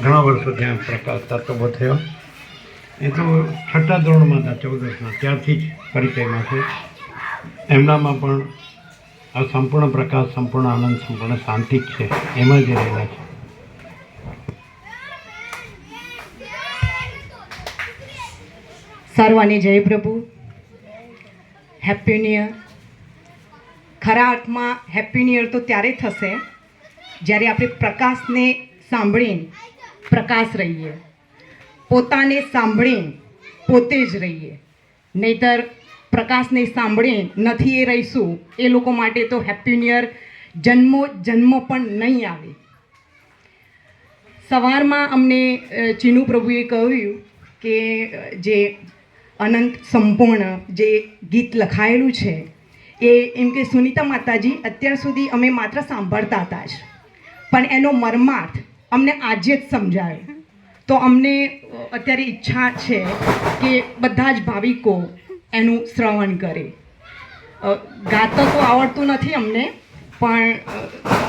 ઘણા વર્ષો ત્યાં પ્રકાશ તત્વો થયો એ તો છઠ્ઠા ધોરણમાં હતા, ચૌદસમાં. ત્યારથી જ પરિચયમાં છે. એમનામાં પણ આ સંપૂર્ણ પ્રકાશ, સંપૂર્ણ આનંદ, સંપૂર્ણ શાંતિ જ છે. એમાં જ રહેલા છે. સર્વને જય પ્રભુ. હેપી ન્યુ ખરા અર્થમાં હેપી ન્યુ યર તો ત્યારે થશે જ્યારે આપણે પ્રકાશને સાંભળીને પ્રકાશ રહીએ. પોતાને સાંભળીને પોતે જ રહીએ. નહીતર પ્રકાશને સાંભળીને નથી એ રહીશું. એ લોકો માટે તો હેપી ન્યુ યર જન્મો જન્મ પણ નહીં આવે. સવારમાં અમને ચીનુ પ્રભુએ કહ્યું કે જે અનંત સંપૂર્ણ જે ગીત લખાયેલું છે, એ એમ કે સુનીતા માતાજી અત્યાર સુધી અમે માત્ર સાંભળતા હતા જ. પણ એનો મર્માર્થ અમને આજે જ સમજાય તો અમને અત્યારે ઈચ્છા છે કે બધા જ ભાવિકો એનું શ્રવણ કરે. ગાતા તો આવડતું નથી અમને પણ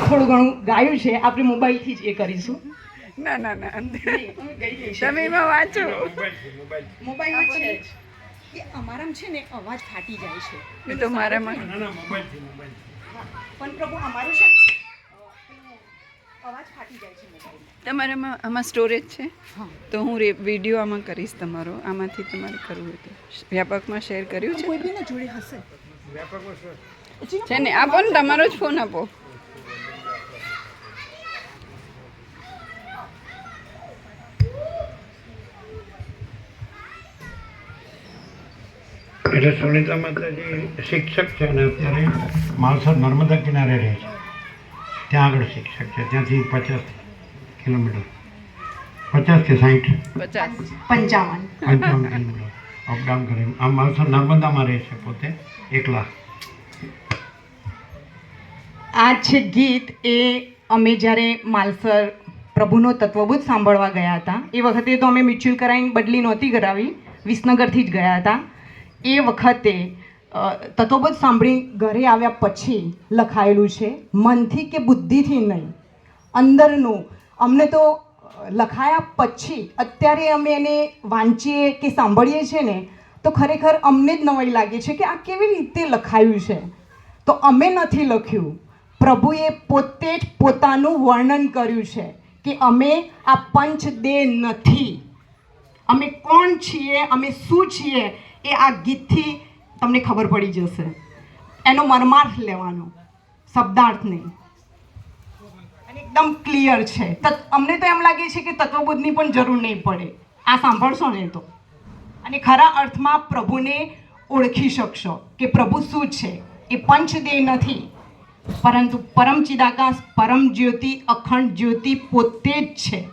થોડું ઘણું ગાયું છે. આપણે મોબાઈલથી જ એ કરીશું. ના ના ના. તમે એમાં વાંચો. મોબાઈલમાં છે. એ અમારામાં છે ને અવાજ ફાટી જાય છે. તો મારામાં. પણ પ્રભુ અમારું છે ને, અ, પેલું અવાજ ફાટી જાય છે મોબાઈલમાં તમારામાં આમાં સ્ટોરેજ છે? તો હું વીડિયો આમાં કરીશ તમારો. આમાંથી તમારે કરવું હતું વ્યાપકમાં શેર કર્યું છે? જોડે હશે. છે ને આપો ને તમારો જ ફોન આપો. એટલે સુનિતા માતાજી શિક્ષક છે અને અત્યારે માલસર નર્મદા કિનારે રહે છે. ત્યાં આગળ શિક્ષક છે. ત્યાંથી પચાસ કિલોમીટર. પચાસ કે સાઠ પંચાવન. પંચાવન કિલોમીટર. અપડાઉન કરે. આ માણસો નર્મદામાં રહે છે પોતે એકલા. આ છે ગીત એ અમે જ્યારે માલસર પ્રભુનો તત્વબોધ સાંભળવા ગયા હતા એ વખતે તો અમે મ્યુચ્યુઅલ કરાવીને બદલી નહોતી કરાવી વિસનગરથી જ ગયા હતા. એ વખતે તત્વબોધ સાંભળી ઘરે આવ્યા પછી લખાયેલું છે મનથી કે બુદ્ધિથી નહીં અંદરનું અમને તો લખાયા પછી અત્યારે અમે એને વાંચીએ કે સાંભળીએ છીએ ને, તો ખરેખર અમને જ નવાઈ લાગે છે કે આ કેવી રીતે લખાયું છે. તો અમે નથી લખ્યું. પ્રભુએ પોતે જ પોતાનું વર્ણન કર્યું છે કે અમે આ પંચ દેહ નથી. અમે કોણ છીએ? અમે શું છીએ? એ આ ગીતથી તમને ખબર પડી જશે. એનો મર્માર્થ લેવાનો. શબ્દાર્થ નહીં. એકદમ ક્લિયર છે. અમને તો એમ લાગે છે કે તત્વબોધની પણ જરૂર નહીં પડે. આ સાંભળશો ને તો. અને ખરા અર્થમાં પ્રભુને ઓળખી શકશો કે પ્રભુ શું છે. એ પંચદેહ નથી. પરંતુ પરમ ચિદાકાશ, પરમ જ્યોતિ, અખંડ જ્યોતિ પોતે જ છે.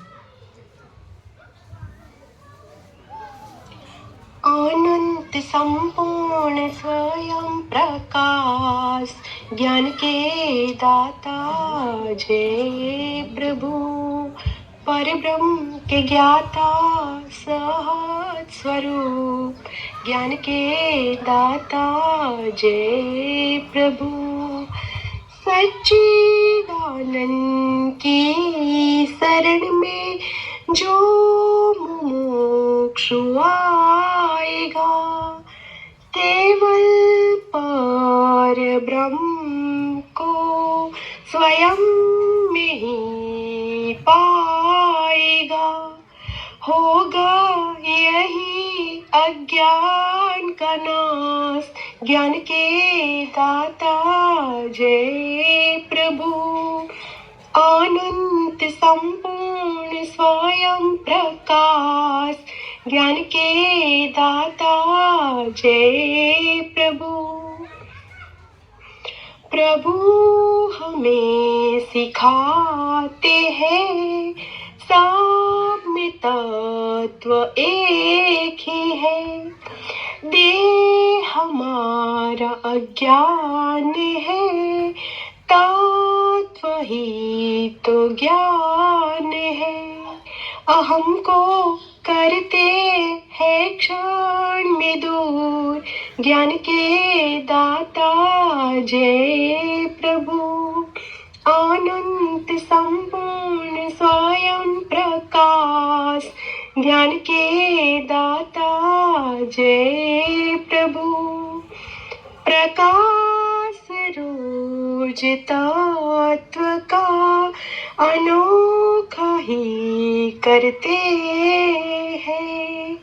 અનંત સંપૂર્ણ સ્વયં પ્રકાશ જ્ઞાન કે દાતા જય પ્રભુ પરબ્રહ્મ કે જ્ઞાતા સહજ સ્વરૂપ જ્ઞાન કે દાતા જય પ્રભુ સચ્ચિદાનંદ કી શરણ મેં जो मुमुक्षु आएगा केवल पर ब्रह्म को स्वयं में ही पाएगा होगा यही अज्ञान का नाश ज्ञान के दाता जय प्रभु अनंत संपूर्ण स्वयं प्रकाश। ज्ञान के दाता जय प्रभु। प्रभु हमें सिखाते हैं सब में तत्व एक ही है। दे हमारा अज्ञान है तत्व ही तो ज्ञान है। अहम को करते हैं क्षण में दूर। ज्ञान के दाता जय प्रभु। अनंत संपूर्ण स्वयं प्रकाश। ज्ञान के दाता जय प्रभु। प्रकाश रोज तत्व का अनोखा ही करते हैं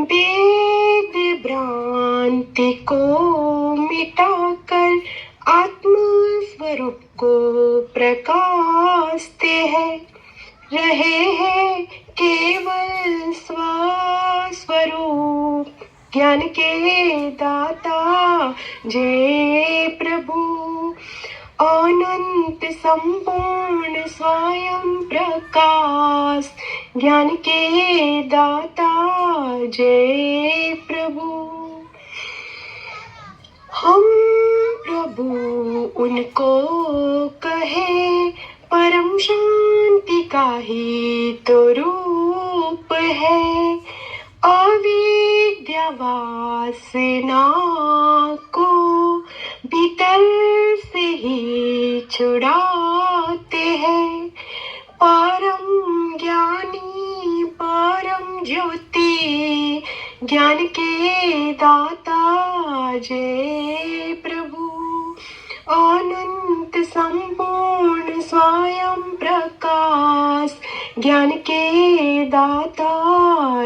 वेद भ्रांति को मिटाकर आत्म स्वरूप को प्रकाशते हैं रहे हैं केवल स्वस्वरूप ज्ञान के दाता जय प्रभु अनंत संपूर्ण स्वयं प्रकाश ज्ञान के दाता जय प्रभु हम प्रभु उनको कहे परम शांति का ही तो रूप है अविद्यावासना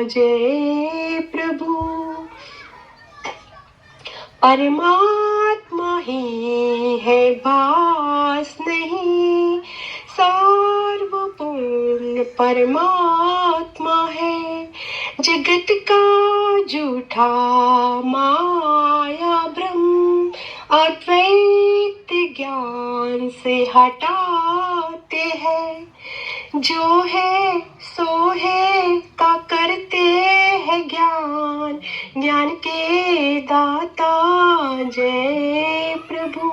जय प्रभु। परमात्मा ही है भास नहीं। सर्वपूर्ण परमात्मा है। जगत का झूठा माया ब्रह्म अद्वैत ज्ञान से हटाते हैं। जो है सो है का करते हैं ज्ञान ज्ञान के दाता जय प्रभु।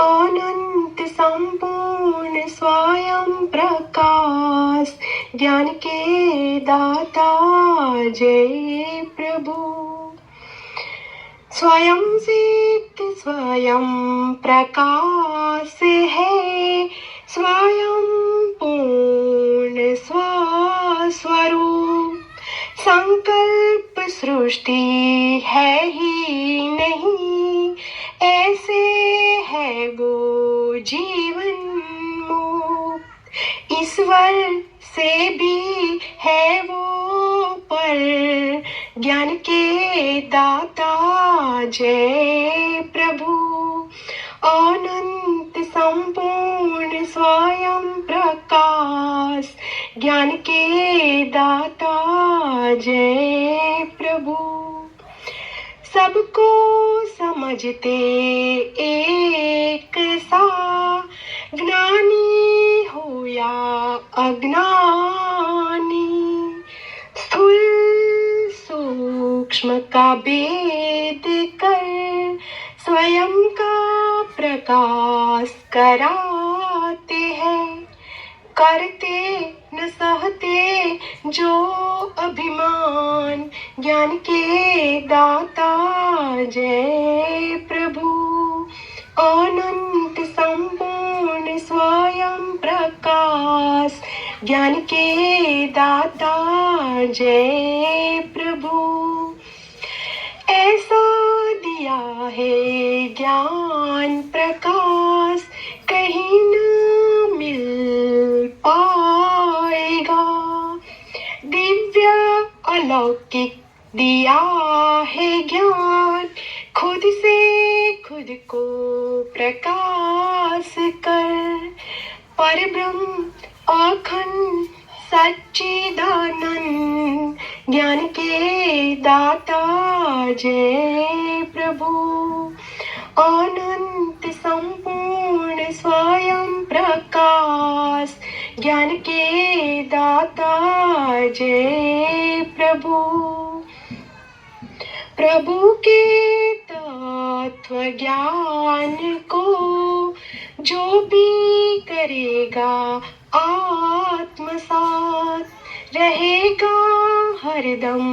अनंत संपूर्ण स्वयं प्रकाश, ज्ञान के दाता जय प्रभु। स्वयं सिद्ध, स्वयं प्रकाश है, स्वयं पूर्ण स्वस्वरूप संकल्प सृष्टि है ही नहीं ऐसे है वो जीवन मुक्त ईश्वर से भी है वो पर ज्ञान के दाता जय प्रभु अनंत संपूर्ण स्वयं प्रकाश ज्ञान के दाता जय प्रभु सबको समझते एक सा ज्ञानी हो या अज्ञानी स्थूल सूक्ष्म का भेद कर स्वयं का प्रकाश कराते हैं करते न सहते जो अभिमान ज्ञान के दाता जय प्रभु अनंत संपूर्ण स्वयं प्रकाश ज्ञान के दाता जय दिया है ज्ञान, खुद से खुद को प्रकाश कर। पर ब्रह्म अखंड सच्चिदानंद, ज्ञान के दाता जय प्रभु। अनंत संपूर्ण स्वयं प्रकाश, ज्ञान के दाता जय प्रभु। प्रभु के तत्व ज्ञान को जो भी करेगा आत्मसात रहेगा हरदम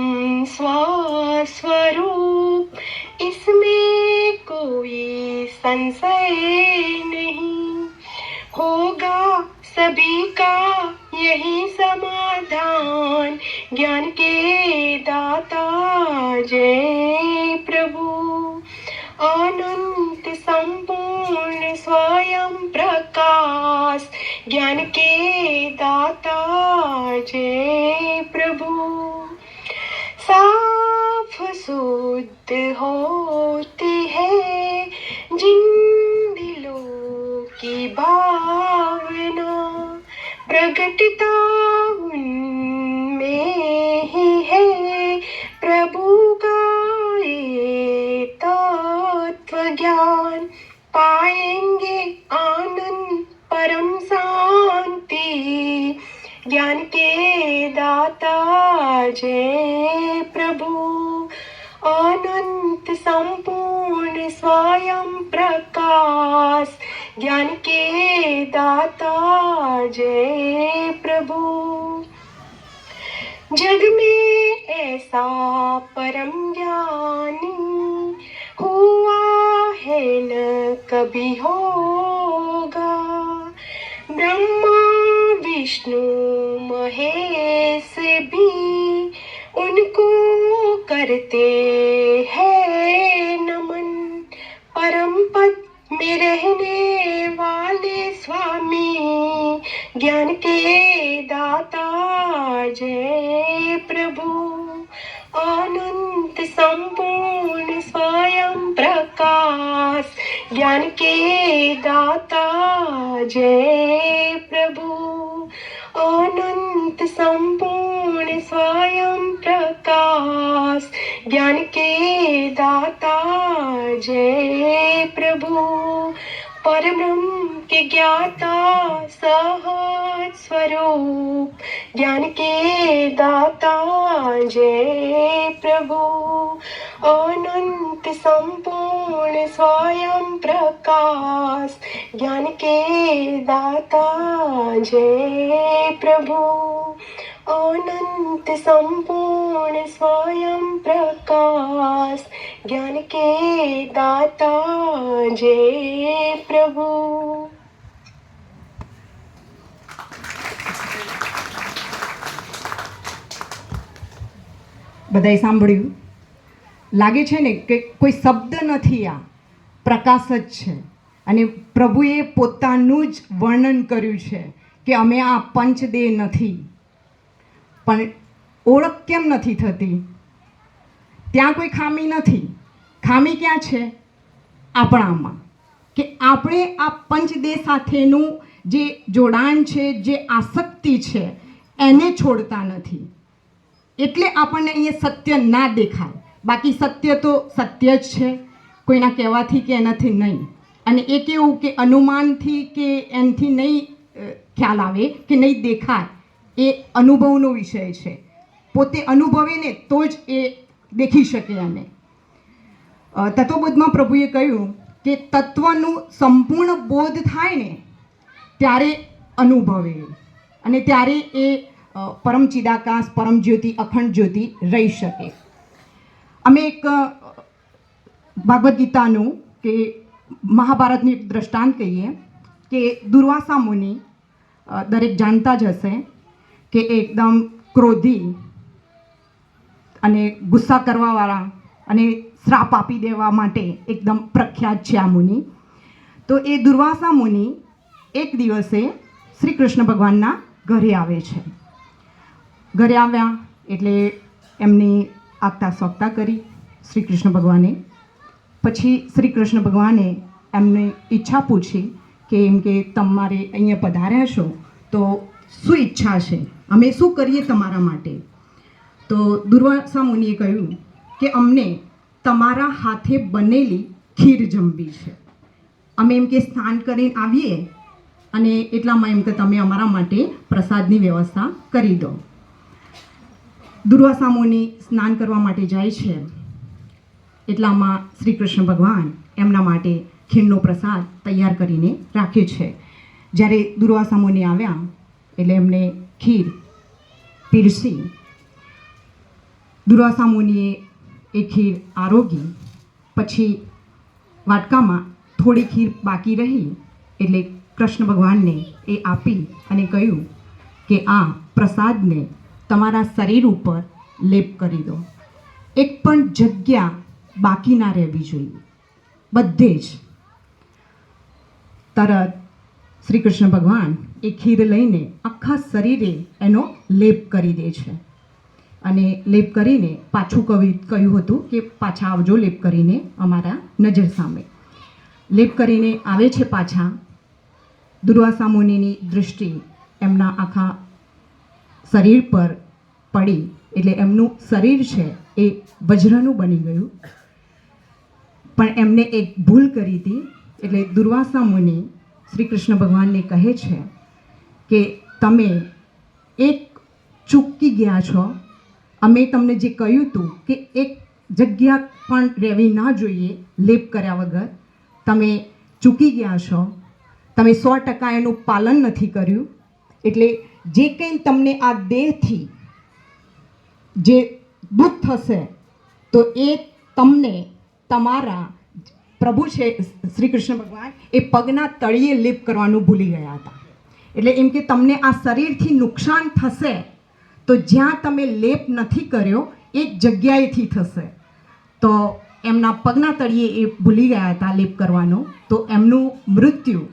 स्वस्वरूप इसमें कोई संशय नहीं होगा सभी का यही समाधान ज्ञान के दाता जय प्रभु अनंत संपूर्ण स्वयं प्रकाश ज्ञान के दाता जय प्रभु साफ शुद्ध होती प्रकटता उनमें ही है। प्रभु का तत्व ज्ञान पाएँगे आनंद, परम शांति। ज्ञान के दाता जय प्रभु। अनंत संपूर्ण, स्वयं प्रकाश। ज्ञान के दाता जय प्रभु जग में ऐसा परम ज्ञानी हुआ है न कभी होगा ब्रह्मा विष्णु महेश भी उनको करते હે દાતા જય પ્રભુ. અનંત સંપૂર્ણ સ્વયં પ્રકાશ. જ્ઞાન કે દાતા જય પ્રભુ. અનંત સંપૂર્ણ સ્વયં પ્રકાશ. જ્ઞાન કે દાતા જય પ્રભુ. પરબ્રહ્મ કે જ્ઞાતા સહ स्वरूप ज्ञान के दाता जय प्रभु अनंत संपूर्ण स्वयं प्रकाश ज्ञान के दाता जय प्रभु अनंत संपूर्ण स्वयं प्रकाश ज्ञान के दाता जय प्रभु બધાએ સાંભળ્યું. લાગે છે ને કે કોઈ શબ્દ નથી આ. પ્રકાશ જ છે. અને પ્રભુએ પોતાનું જ વર્ણન કર્યું છે કે અમે આ પંચદેહ નથી. પણ ઓળખ કેમ નથી થતી? ત્યાં કોઈ ખામી નથી. ખામી ક્યાં છે? આપણામાં. કે આપણે આ પંચદેહ સાથેનું જે જોડાણ છે, જે આસક્તિ છે, એને છોડતા નથી. એટલે આપણને અહીંયા સત્ય ના દેખાય. બાકી સત્ય તો સત્ય જ છે. કોઈના કહેવાથી કે એનાથી નહીં. અને એ કેવું કે અનુમાનથી કે એનાથી નહીં ખ્યાલ આવે કે નહીં દેખાય, એ અનુભવનો વિષય છે. પોતે અનુભવે ને તો જ એ દેખી શકે અને તત્વબોધમાં પ્રભુએ કહ્યું કે તત્વનું સંપૂર્ણ બોધ થાય ને, ત્યારે અનુભવે. અને ત્યારે એ પરમ ચિદાકાશ, પરમ જ્યોતિ, અખંડ જ્યોતિ રહી શકે. અમે એક ભગવદ્ ગીતાનું કે મહાભારતનું એક દ્રષ્ટાંત કહીએ કે દુર્વાસા મુનિ દરેક જાણતા જ હશે કે એકદમ ક્રોધી અને ગુસ્સા કરવાવાળા અને શ્રાપ આપી દેવા માટે એકદમ પ્રખ્યાત છે આ મુનિ. તો એ દુર્વાસા મુનિ એક દિવસે શ્રી કૃષ્ણ ભગવાનના ઘરે આવે છે. ઘરે આવ્યા એટલે એમની આગતા સોગતા કરી શ્રી કૃષ્ણ ભગવાને. પછી શ્રી કૃષ્ણ ભગવાને એમને ઈચ્છા પૂછી કે એમ કે તમારે અહીંયા પધાર્યા છો, તો શું ઈચ્છા છે? અમે શું કરીએ તમારા માટે? તો દુર્વાસા મુનિએ કહ્યું કે, અમને તમારા હાથે બનેલી ખીર જમવી છે. અમે એમ કે સ્નાન કરીને આવીએ અને એટલામાં એમ કે તમે અમારા માટે પ્રસાદની વ્યવસ્થા કરી દો. દુર્વાસા મુનિ સ્નાન કરવા માટે જાય છે. એટલામાં શ્રી કૃષ્ણ ભગવાન એમના માટે ખીરનો પ્રસાદ તૈયાર કરીને રાખ્યો છે. જ્યારે દુર્વાસા મુનિ આવ્યા, એટલે એમને ખીર પીરસી. દુર્વાસા મુનિએ એ ખીર આરોગી. પછી વાટકામાં થોડી ખીર બાકી રહી, એટલે કૃષ્ણ ભગવાનને એ આપી અને કહ્યું કે આ પ્રસાદને તમારા શરીર ઉપર લેપ કરી દો. એક પણ જગ્યા બાકી ના રહેવી જોઈએ. બધે જ. તરત શ્રી કૃષ્ણ ભગવાન એ ખીર લઈને આખા શરીરે એનો લેપ કરી દે છે. અને લેપ કરીને પાછું કવિ કહ્યું હતું કે પાછા આવજો લેપ કરીને અમારા નજર સામે. લેપ કરીને આવે છે પાછા. દુર્વાસા મુનિની દૃષ્ટિ એમના આખા શરીર પર પડી એટલે એમનું શરીર છે એ વજ્રનું બની ગયું. પણ એમને એક ભૂલ કરી હતી. એટલે દુર્વાસા મુનિ શ્રી કૃષ્ણ ભગવાનને કહે છે કે તમે એક ચૂકી ગયા છો. અમે તમને જે કહ્યું હતું કે એક જગ્યા પણ રહેવી ના જોઈએ લેપ કર્યા વગર, તમે ચૂકી ગયા છો. તમે સો ટકા એનું પાલન નથી કર્યું. એટલે જે કંઈ તમને આ દેહથી જે દુઃખ થશે, તો એ તમને તમારા પ્રભુ છે, શ્રી કૃષ્ણ ભગવાન, એ પગના તળિયે લેપ કરવાનું ભૂલી ગયા હતા. એટલે એમ કે તમને આ શરીરથી નુકસાન થશે, તો જ્યાં તમે લેપ નથી કર્યો, એ જગ્યાએથી થશે. તો એમના પગના તળિયે એ ભૂલી ગયા હતા લેપ કરવાનો, તો એમનું મૃત્યુ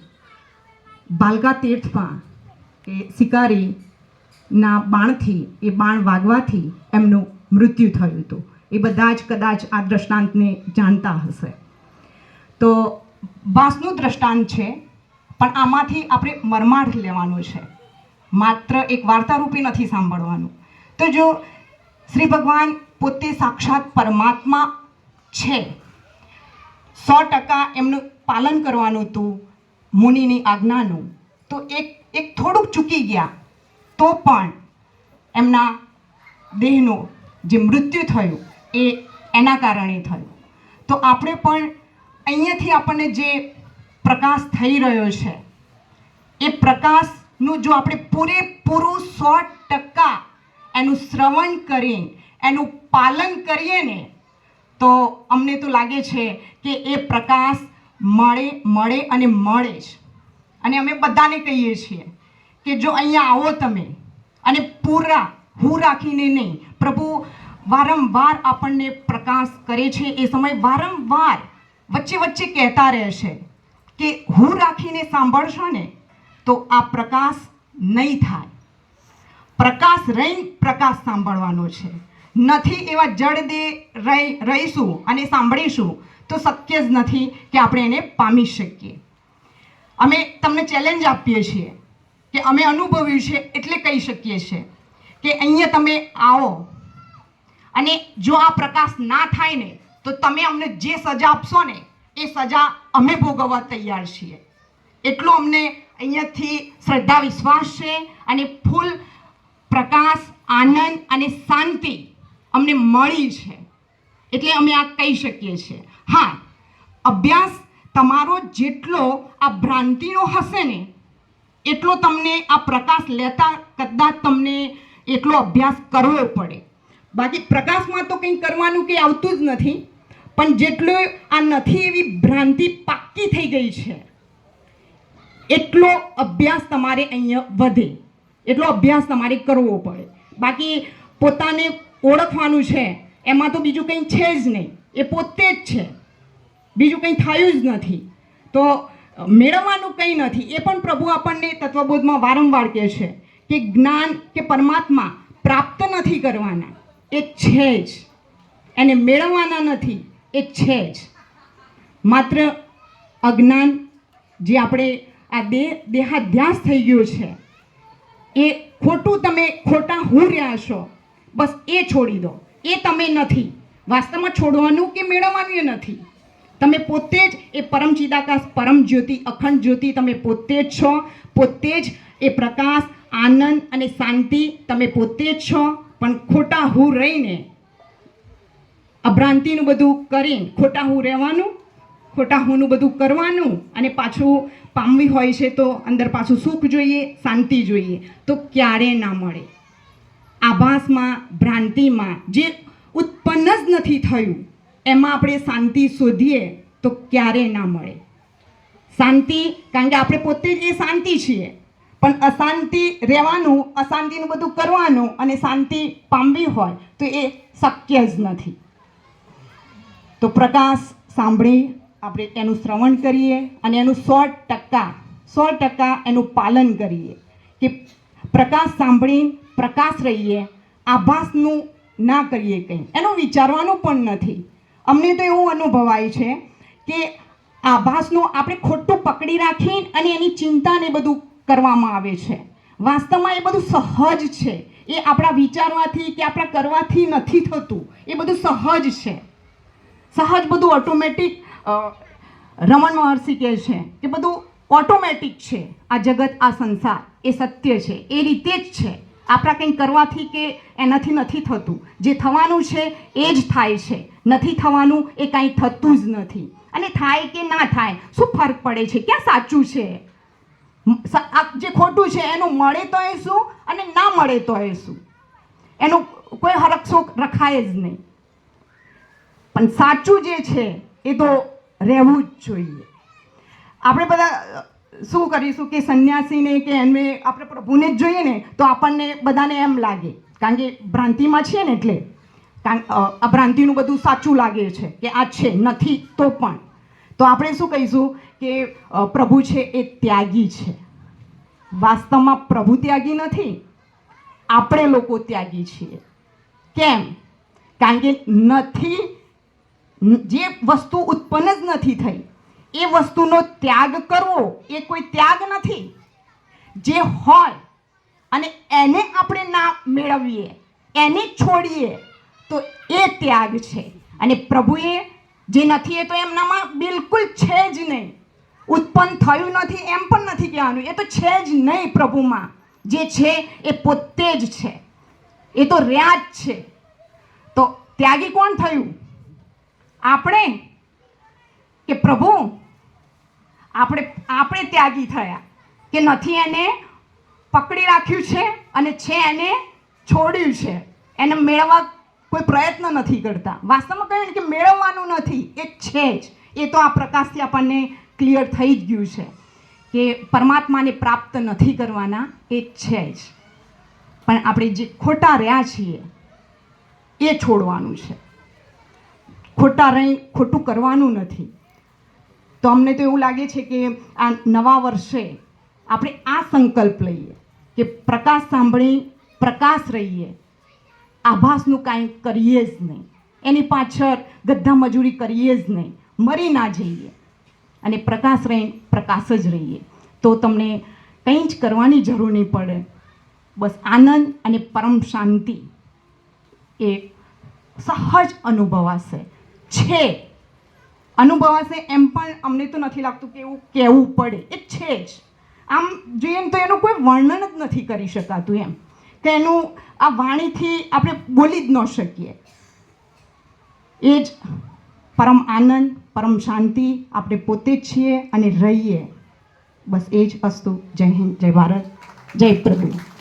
બાલકા તીર્થમાં, કે શિકારીના બાણથી, એ બાણ વાગવાથી એમનું મૃત્યુ થયું હતું. એ બધા જ કદાચ આ દ્રષ્ટાંતને જાણતા હશે. તો વાંસનું દ્રષ્ટાંત છે, પણ આમાંથી આપણે મરમાડ લેવાનું છે. માત્ર એક વાર્તારૂપી નથી સાંભળવાનું. તો જો શ્રી ભગવાન પોતે સાક્ષાત પરમાત્મા છે, સો ટકા એમનું પાલન કરવાનું હતું મુનિની આજ્ઞાનું, તો એક એક થોડુંક ચૂકી ગયા. તો પણ એમના દેહનું જે મૃત્યુ થયું એ એના કારણે થયું. તો આપણે પણ અહીંયાથી આપણને જે પ્રકાશ થઈ રહ્યો છે, એ પ્રકાશનું જો આપણે પૂરેપૂરું સો ટકા એનું શ્રવણ કરી એનું પાલન કરીએ ને, તો અમને તો લાગે છે કે એ પ્રકાશ મળે મળે અને મળે જ. અને અમે બધાને કહીએ છીએ કે જો અહીંયા આવો તમે અને પૂરા હું રાખીને નહીં, પ્રભુ વારંવાર આપણને પ્રકાશ કરે છે એ સમય વારંવાર વચ્ચે વચ્ચે કહેતા રહેશે કે હું રાખીને સાંભળશો ને તો આ પ્રકાશ નહીં થાય. પ્રકાશ રહીને પ્રકાશ સાંભળવાનો છે. નથી એવા જડ દે રહી, રહીશું અને સાંભળીશું તો શક્ય જ નથી કે આપણે એને પામી શકીએ. અમે તમને ચેલેન્જ આપીએ છીએ. કે અમે અનુભવ્યું છે એટલે કહી શકીએ છીએ કે અહીંયા તમે આવો. અને જો આ પ્રકાશ ના થાય ને, તો તમે અમને જે સજા આપશો ને, એ સજા અમે ભોગવવા તૈયાર છીએ. એટલો અમને અહીંયાથી શ્રદ્ધા, વિશ્વાસ છે અને ફૂલ પ્રકાશ, આનંદ અને શાંતિ અમને મળી છે. એટલે અમે આ કહી શકીએ છીએ. હા, અભ્યાસ તમારો જેટલો આ ભ્રાંતિનો હશે ને એટલો તમને આ પ્રકાશ લેતા કદાચ તમને એટલો અભ્યાસ કરવો પડે. બાકી પ્રકાશમાં તો કંઈ કરવાનું કંઈ આવતું જ નથી, પણ જેટલો આ નથી એવી ભ્રાંતિ પાક્કી થઈ ગઈ છે, એટલો અભ્યાસ તમારે અહીંયા વધે, એટલો અભ્યાસ તમારે કરવો પડે. બાકી પોતાને ઓળખવાનું છે, એમાં તો બીજું કંઈ છે જ નહીં, એ પોતે જ છે, બીજું કંઈ થયું જ નથી. તો મેળવવાનું કંઈ નથી. એ પણ પ્રભુ આપણને તત્વબોધમાં વારંવાર કહે છે કે જ્ઞાન કે પરમાત્મા પ્રાપ્ત નથી કરવાના. એ છે જ. એને મેળવવાના નથી. એ છે જ. માત્ર અજ્ઞાન જે આપણે આ દેહ દેહાધ્યાસ થઈ ગયો છે, એ ખોટું તમે ખોટા હું રહ્યા છો, બસ એ છોડી દો. એ તમે નથી. વાસ્તવમાં છોડવાનું કે મેળવવાનું નથી. તમે પોતે જ એ પરમ ચિદાકાશ, પરમ જ્યોતિ, અખંડ જ્યોતિ તમે પોતે જ છો. પોતે જ એ પ્રકાશ, આનંદ અને શાંતિ તમે પોતે જ છો. પણ ખોટા હું રહીને અભ્રાંતિનું બધું કરીને ખોટા હું રહેવાનું, ખોટા હુંનું બધું કરવાનું અને પાછું પામવી હોય છે તો અંદર પાછું સુખ જોઈએ, શાંતિ જોઈએ. તો ક્યારે ના મળે. આભાસમાં, ભ્રાંતિમાં જે ઉત્પન્ન જ નથી થયું એમાં આપણે શાંતિ શોધીએ તો ક્યારે ના મળે. શાંતિ, કારણ કે આપણે પોતે જ એ શાંતિ છીએ. પણ અશાંતિ રહેવાનું, અશાંતિનું બધું કરવાનું અને શાંતિ પામવી હોય તો એ શક્ય જ નથી. તો પ્રકાશ સાંભળી, આપણે એનું શ્રવણ કરીએ અને એનું સો ટકા સો ટકા એનું પાલન કરીએ. કે પ્રકાશ સાંભળી, પ્રકાશ રહીએ, આભાસનું ના કરીએ કંઈ. એનું વિચારવાનું પણ નથી. અમને તો એવું અનુભવાય છે કે આભાસનું આપણે ખોટું પકડી રાખી અને એની ચિંતાને બધું કરવામાં આવે છે. વાસ્તવમાં એ બધું સહજ છે. એ આપણા વિચારવાથી કે આપણા કરવાથી નથી થતું. એ બધું સહજ છે. સહજ બધું ઓટોમેટિક રમણ મહર્ષિ કહે છે કે બધું ઓટોમેટિક છે. આ જગત, આ સંસાર એ સત્ય છે. એ રીતે જ છે. આપણા કંઈ કરવાથી કે એનાથી નથી થતું. જે થવાનું છે, એ જ થાય છે. નથી થવાનું, એ કાંઈ થતું જ નથી. અને થાય કે ના થાય, શું ફરક પડે છે? ક્યાં સાચું છે? જે ખોટું છે, એનું મળે તો એ શું અને ના મળે તો એ શું? એનું કોઈ હરકશોક રખાય જ નહીં. પણ સાચું જે છે, એ તો રહેવું જ જોઈએ. આપણે બધા શું કરીશું કે સંન્યાસીને કે એમને આપણે પ્રભુને જ જોઈએ ને, તો આપણને બધાને એમ લાગે. કારણ કે ભ્રાંતિમાં છીએ ને એટલે, કારણ આ ભ્રાંતિનું બધું સાચું લાગે છે કે આ છે, નથી તો પણ. તો આપણે શું કહીશું કે પ્રભુ છે એ ત્યાગી છે. વાસ્તવમાં પ્રભુ ત્યાગી નથી, આપણે લોકો ત્યાગી છીએ. કેમ? કારણ કે નથી, જે વસ્તુ ઉત્પન્ન જ નથી થઈ એ વસ્તુનો ત્યાગ કરવો એ કોઈ ત્યાગ નથી. જે હોય અને એને આપણે ના મેળવીએ, એને છોડીએ, તો એ ત્યાગ છે. અને પ્રભુએ જે નથી એ તો એમનામાં બિલકુલ છે જ નહીં. ઉત્પન્ન થયું નથી એમ પણ નથી કહેવાનું. એ તો છે જ નહીં પ્રભુમાં. જે છે એ પોતે જ છે. એ તો રહ્યા જ છે. તો ત્યાગી કોણ થયું? આપણે કે પ્રભુ આપણે આપણે ત્યાગી થયા કે નથી એને પકડી રાખ્યું છે અને છે એને છોડ્યું છે. એને મેળવવા કોઈ પ્રયત્ન નથી કરતા. વાસ્તવમાં કહ્યું કે મેળવવાનું નથી, એ છે જ. એ તો આ પ્રકાશથી આપણને ક્લિયર થઈ જ ગયું છે કે પરમાત્માને પ્રાપ્ત નથી કરવાના, એ છે જ. પણ આપણે જે ખોટા રહ્યા છીએ, એ છોડવાનું છે. ખોટા રહી, ખોટું કરવાનું નથી. તો અમને તો એવું લાગે છે કે આ નવા વર્ષે આપણે આ સંકલ્પ લઈએ કે પ્રકાશ સાંભળી, પ્રકાશ રહીએ. આભાસનું કાંઈ કરીએ જ નહીં. એની પાછળ ગધા મજૂરી કરીએ જ નહીં. મરી ના જઈએ. અને પ્રકાશ રહી, પ્રકાશ જ રહીએ. તો તમને કંઈ જ કરવાની જરૂર નહીં પડે. બસ આનંદ અને પરમ શાંતિ એ સહજ અનુભવાશે. છે. અનુભવાશે એમ પણ અમને તો નથી લાગતું કે એવું કહેવું પડે. એ છે જ. આમ જોઈએ ને તો એનું કોઈ વર્ણન જ નથી કરી શકાતું એમ. કે એનું આ વાણીથી આપણે બોલી જ ન શકીએ. એ જ પરમ આનંદ, પરમ શાંતિ આપણે પોતે જ છીએ અને રહીએ. બસ એ જ અસ્તુ. જય હિન્દ, જય ભારત, જય પ્રભુ.